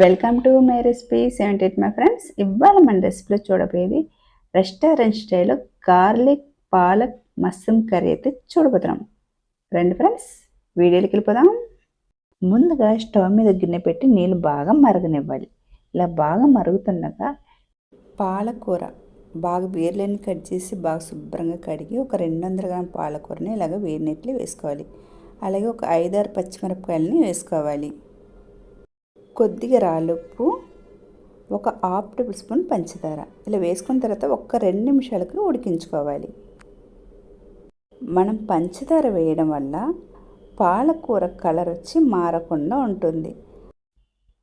Welcome to my recipe seventy eight my friends ఇవాళ మన రెసిపీలో చూడబోయేది రెస్టారెంట్ స్టైల్లో గార్లిక్ పాలక్ మస్సం కర్రీ అయితే చూడబోతున్నాం. రండి ఫ్రెండ్స్ వీడియోకి వెళ్ళిపోదాం. ముందుగా స్టవ్ మీద గిన్నె పెట్టి నీళ్ళు బాగా మరగనివ్వాలి. ఇలా బాగా మరుగుతుండగా పాలకూర బాగా వేర్లని కట్ చేసి బాగా శుభ్రంగా కడిగి ఒక రెండు వందల గ్రామ్ పాలకూరని ఇలాగ వేడి వేసుకోవాలి. అలాగే ఒక ఐదారు పచ్చిమిరపకాయలని వేసుకోవాలి. కొద్దిగా రాలుప్పు ఒక హాఫ్ టేబుల్ స్పూన్ పంచదార. ఇలా వేసుకున్న తర్వాత ఒక్క రెండు నిమిషాలకు ఉడికించుకోవాలి. మనం పంచదార వేయడం వల్ల పాలకూర కలర్ వచ్చి మారకుండా ఉంటుంది.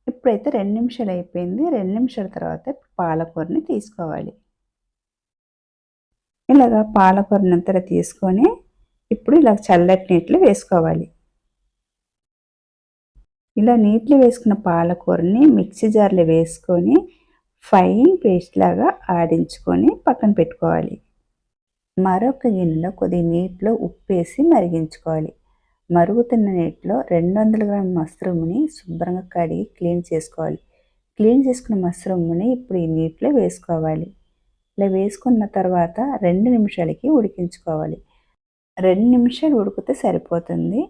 ఇప్పుడైతే రెండు నిమిషాలు అయిపోయింది. రెండు నిమిషాల తర్వాత పాలకూరని తీసుకోవాలి. ఇలాగా పాలకూరని అంతా తీసుకొని ఇప్పుడు ఇలా చల్లటి నీటిలో వేసుకోవాలి. ఇలా నీటిలో వేసుకున్న పాలకూరని మిక్సీ జార్లో వేసుకొని ఫైన్ పేస్ట్ లాగా ఆడించుకొని పక్కన పెట్టుకోవాలి. మరొక గిన్నెలో కొద్ది నీటిలో ఉప్పు వేసి మరిగించుకోవాలి. మరుగుతున్న నీటిలో రెండు వందల గ్రామ్ మష్రూమ్ని శుభ్రంగా కడిగి క్లీన్ చేసుకోవాలి. క్లీన్ చేసుకున్న మష్రూమ్ని ఇప్పుడు ఈ నీటిలో వేసుకోవాలి. ఇలా వేసుకున్న తర్వాత రెండు నిమిషాలకి ఉడికించుకోవాలి. రెండు నిమిషాలు ఉడికితే సరిపోతుంది.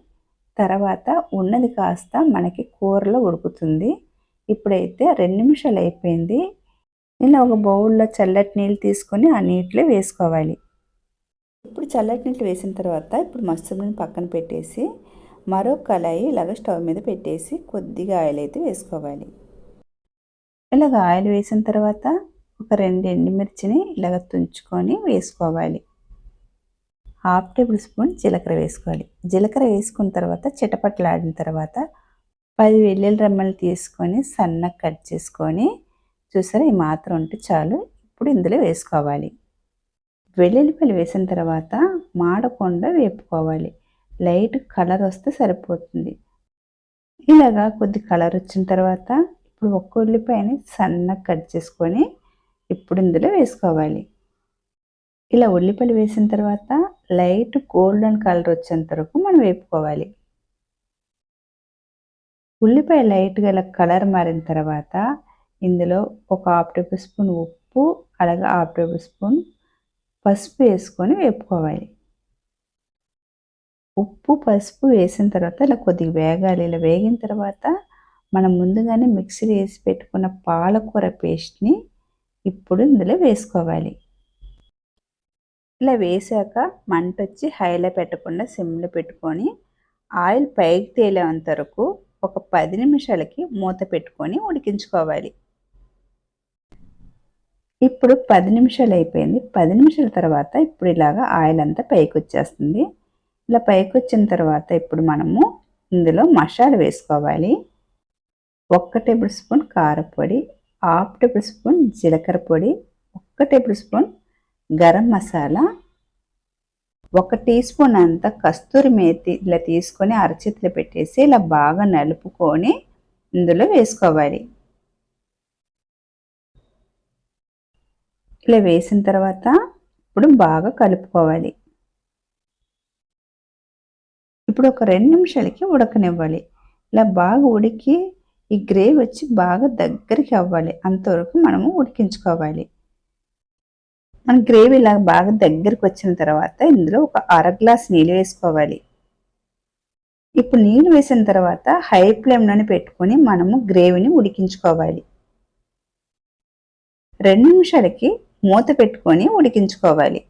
తర్వాత ఉన్నది కాస్త మనకి కూరలో ఉడుకుతుంది. ఇప్పుడైతే రెండు నిమిషాలు అయిపోయింది. ఇలా ఒక బౌల్లో చల్లటి నీళ్ళు తీసుకొని ఆ నీటిలో వేసుకోవాలి. ఇప్పుడు చల్లటి నీళ్ళు వేసిన తర్వాత ఇప్పుడు మస్తుని పక్కన పెట్టేసి మరో కళాయి ఇలాగ స్టవ్ మీద పెట్టేసి కొద్దిగా ఆయిల్ అయితే వేసుకోవాలి. ఇలాగ ఆయిల్ వేసిన తర్వాత ఒక రెండు ఎండుమిర్చిని ఇలాగ తుంచుకొని వేసుకోవాలి. హాఫ్ టేబుల్ స్పూన్ జీలకర్ర వేసుకోవాలి. జీలకర్ర వేసుకున్న తర్వాత చిటపట్లాడిన తర్వాత పది వెల్లుల్లి రెమ్మలు తీసుకొని సన్నగా కట్ చేసుకొని చూసారా ఈ మాత్రం ఉంటే చాలు. ఇప్పుడు ఇందులో వేసుకోవాలి. వెల్లుల్లిపల్లి వేసిన తర్వాత మాడకుండా వేపుకోవాలి. లైట్ కలర్ వస్తే సరిపోతుంది. ఇలాగా కొద్ది కలర్ వచ్చిన తర్వాత ఇప్పుడు ఒక్క ఉల్లిపాయని సన్నగా కట్ చేసుకొని ఇప్పుడు ఇందులో వేసుకోవాలి. ఇలా ఉల్లిపాయలు వేసిన తర్వాత లైట్ గోల్డెన్ కలర్ వచ్చేంత వరకు మనం వేపుకోవాలి. ఉల్లిపాయ లైట్ గల కలర్ మారిన తర్వాత ఇందులో ఒక హాఫ్ టేబుల్ స్పూన్ ఉప్పు అలాగే హాఫ్ టేబుల్ స్పూన్ పసుపు వేసుకొని వేపుకోవాలి. ఉప్పు పసుపు వేసిన తర్వాత ఇలా కొద్దిగా వేగాలి. ఇలా వేగిన తర్వాత మనం ముందుగానే మిక్సీ వేసి పెట్టుకున్న పాలకూర పేస్ట్ని ఇప్పుడు ఇందులో వేసుకోవాలి. ఇలా వేసాక మంట వచ్చి హైలో పెట్టకుండా సిమ్లో పెట్టుకొని ఆయిల్ పైకి తేలేంత వరకు ఒక పది నిమిషాలకి మూత పెట్టుకొని ఉడికించుకోవాలి. ఇప్పుడు పది నిమిషాలు అయిపోయింది. పది నిమిషాల తర్వాత ఇప్పుడు ఇలాగా ఆయిల్ అంతా పైకి వచ్చేస్తుంది. ఇలా పైకి వచ్చిన తర్వాత ఇప్పుడు మనము ఇందులో మసాలా వేసుకోవాలి. ఒక్క టేబుల్ స్పూన్ కారపొడి హాఫ్ టేబుల్ స్పూన్ జీలకర్ర పొడి ఒక్క టేబుల్ స్పూన్ గరం మసాలా ఒక టీ స్పూన్ అంత కస్తూరి మేతి ఇలా తీసుకొని అరచేతిలో పెట్టేసి ఇలా బాగా నలుపుకొని ఇందులో వేసుకోవాలి. ఇలా వేసిన తర్వాత ఇప్పుడు బాగా కలుపుకోవాలి. ఇప్పుడు ఒక రెండు నిమిషాలకి ఉడకనివ్వాలి. ఇలా బాగా ఉడికి ఈ గ్రేవీ వచ్చి బాగా దగ్గరికి అవ్వాలి. అంతవరకు మనము ఉడికించుకోవాలి. మన గ్రేవీ ఇలా బాగా దగ్గరికి వచ్చిన తర్వాత ఇందులో ఒక అర గ్లాస్ నీళ్ళు వేసుకోవాలి. ఇప్పుడు నీళ్ళు వేసిన తర్వాత హై ఫ్లేమ్లోనే పెట్టుకొని మనము గ్రేవీని ఉడికించుకోవాలి. రెండు నిమిషాలకి మూత పెట్టుకొని ఉడికించుకోవాలి.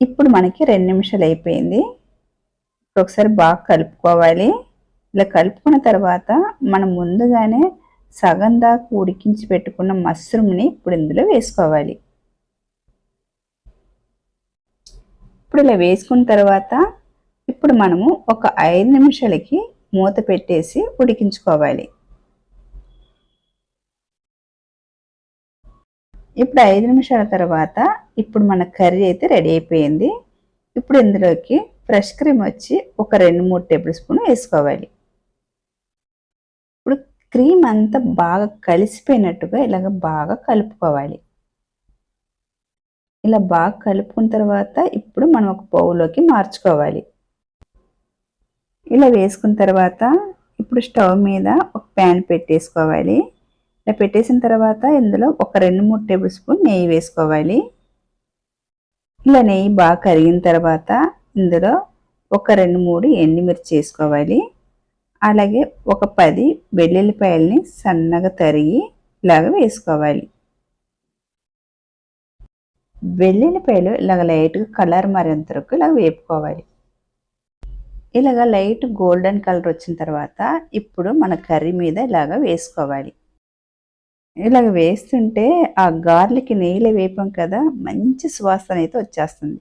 ఇప్పుడు మనకి రెండు నిమిషాలు అయిపోయింది. ఒకసారి బాగా కలుపుకోవాలి. ఇలా కలుపుకున్న తర్వాత మనం ముందుగానే సగం దాకా ఉడికించి పెట్టుకున్న మష్రూమ్ని ఇప్పుడు ఇందులో వేసుకోవాలి. ఇప్పుడు ఇలా వేసుకున్న తర్వాత ఇప్పుడు మనము ఒక ఐదు నిమిషాలకి మూత పెట్టేసి ఉడికించుకోవాలి. ఇప్పుడు ఐదు నిమిషాల తర్వాత ఇప్పుడు మన కర్రీ అయితే రెడీ అయిపోయింది. ఇప్పుడు ఇందులోకి ఫ్రెష్ క్రీమ్ వచ్చి ఒక రెండు మూడు టేబుల్ స్పూన్ వేసుకోవాలి. క్రీమ్ అంతా బాగా కలిసిపోయినట్టుగా ఇలాగ బాగా కలుపుకోవాలి. ఇలా బాగా కలుపుకున్న తర్వాత ఇప్పుడు మనం ఒక బౌల్లోకి మార్చుకోవాలి. ఇలా వేసుకున్న తర్వాత ఇప్పుడు స్టవ్ మీద ఒక ప్యాన్ పెట్టేసుకోవాలి. ఇలా పెట్టేసిన తర్వాత ఇందులో ఒక రెండు మూడు టేబుల్ స్పూన్ నెయ్యి వేసుకోవాలి. ఇలా నెయ్యి బాగా కరిగిన తర్వాత ఇందులో ఒక రెండు మూడు ఎండిమిర్చి వేసుకోవాలి. అలాగే ఒక పది వెల్లుల్లిపాయల్ని సన్నగా తరిగి ఇలాగ వేసుకోవాలి. వెల్లుల్లిపాయలు ఇలాగ లైట్గా కలర్ మరేంత వరకు ఇలాగ వేపుకోవాలి. ఇలాగ లైట్ గోల్డెన్ కలర్ వచ్చిన తర్వాత ఇప్పుడు మన కర్రీ మీద ఇలాగ వేసుకోవాలి. ఇలాగ వేస్తుంటే ఆ గార్లిక్ నెయ్యిలో వేపాం కదా మంచి సువాసన అయితే వచ్చేస్తుంది.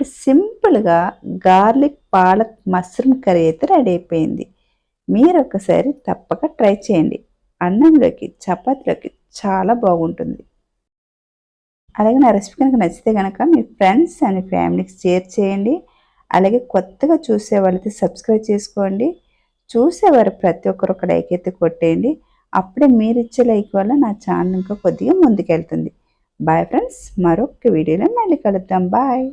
ఇప్పుడు సింపుల్గా గార్లిక్ పాలక్ మష్రూమ్ కర్రీ అయితే రెడీ అయిపోయింది. మీరు ఒకసారి తప్పక ట్రై చేయండి. అన్నంలోకి చపాతీలోకి చాలా బాగుంటుంది. అలాగే నా రెసిపీ కనుక నచ్చితే కనుక మీ ఫ్రెండ్స్ అండ్ ఫ్యామిలీకి షేర్ చేయండి. అలాగే కొత్తగా చూసే వాళ్ళకి సబ్స్క్రైబ్ చేసుకోండి. చూసేవారు ప్రతి ఒక్కరు ఒక లైక్ అయితే కొట్టేయండి. అప్పుడే మీరు ఇచ్చే లైక్ వల్ల నా ఛానల్ ఇంకా కొద్దిగా ముందుకెళ్తుంది. బాయ్ ఫ్రెండ్స్ మరొక వీడియోలో మళ్ళీ కలుద్దాం. బాయ్.